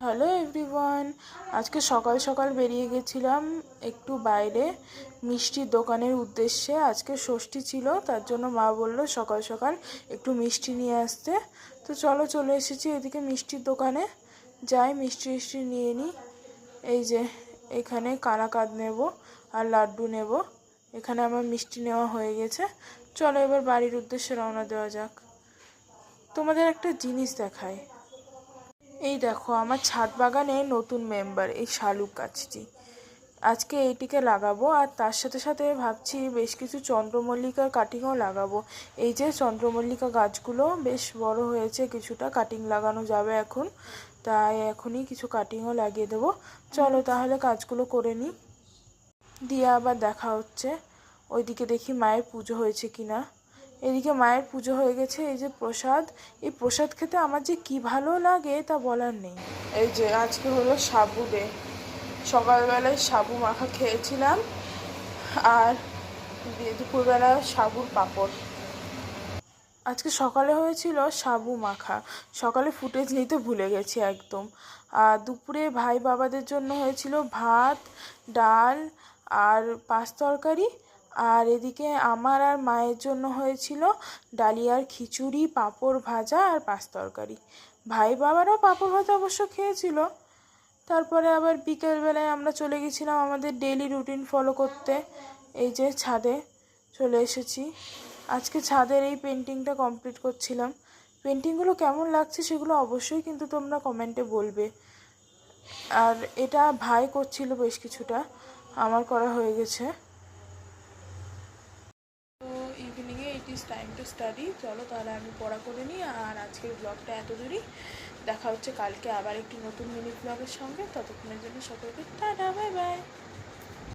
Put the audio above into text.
Hello everyone আজকে সকাল সকাল বেরিয়ে গেছিলাম একটু বাইরে মিষ্টির দোকানের উদ্দেশ্যে। আজকে ষষ্ঠী ছিল, তার জন্য মা বলল সকাল সকাল একটু মিষ্টি নিয়ে আসতে। তো চলো চলে এসেছি এদিকে মিষ্টির দোকানে। যাই, মিষ্টি মিষ্টি নিয়ে নিই এই যে, এখানে কানাকাদ নেব আর লাড্ডু নেব। এখানে আমার মিষ্টি নেওয়া হয়ে গেছে। চলো এবার বাড়ির উদ্দেশ্যে রওনা দেওয়া যাক। তোমাদের একটা জিনিস দেখায় এই দেখো, আমার ছাদ বাগানে নতুন মেম্বার এই শালুক গাছটি আজকে এইটিকে লাগাবো আর তার সাথে সাথে ভাবছি বেশ কিছু চন্দ্রমল্লিকার কাটিংও লাগাবো। এই যে চন্দ্রমল্লিকা গাছগুলো বেশ বড় হয়েছে, কিছুটা কাটিং লাগানো যাবে এখন। তাই এখনই কিছু কাটিংও লাগিয়ে দেবো। চলো তাহলে কাজগুলো করে নিই। দিয়ে আবার দেখা হচ্ছে। ওইদিকে দেখি মায়ের পুজো হয়েছে কিনা। এদিকে মায়ের পুজো হয়ে গেছে এই যে প্রসাদ। এই প্রসাদ খেতে আমার যে কি ভালো লাগে তা বলার নেই। এই যে আজকে হলো সাবু ডে সকালবেলায় সাবু মাখা খেয়েছিলাম আর দুপুরবেলা সাবুর পাঁপড়। আজকে সকালে হয়েছিল সাবু মাখা। সকালে ফুটেজ নিতে ভুলে গেছি একদম। আর দুপুরে ভাই বাবাদের জন্য হয়েছিল ভাত ডাল আর পাঁচ তরকারি আর এদিকে আমার আর মায়ের জন্য হয়েছিল ডালিয়ার খিচুড়ি, পাঁপড় ভাজা আর পাঁচ তরকারি। ভাই বাবারাও পাঁপড় ভাজা অবশ্য খেয়েছিল। তারপরে আবার বিকেলবেলায় আমরা চলে গেছিলাম আমাদের ডেলি রুটিন ফলো করতে। এই যে ছাদে চলে এসেছি। আজকে ছাদের এই পেন্টিংটা কমপ্লিট করছিলাম। পেন্টিংগুলো কেমন লাগছে সেগুলো অবশ্যই কিন্তু তোমরা কমেন্টে বলবে। আর এটা ভাই করছিল বেশ কিছুটা। আমার করা হয়ে গেছে তো ইভিনিংয়ে it is time to study চলো তাহলে আমি পড়া করে নিই আর আজকের ব্লগটা এত দূরই। দেখা হচ্ছে কালকে আবার একটি নতুন মিনি ব্লগের সঙ্গে। ততক্ষণের জন্য সকলকে টাটা বাই বাই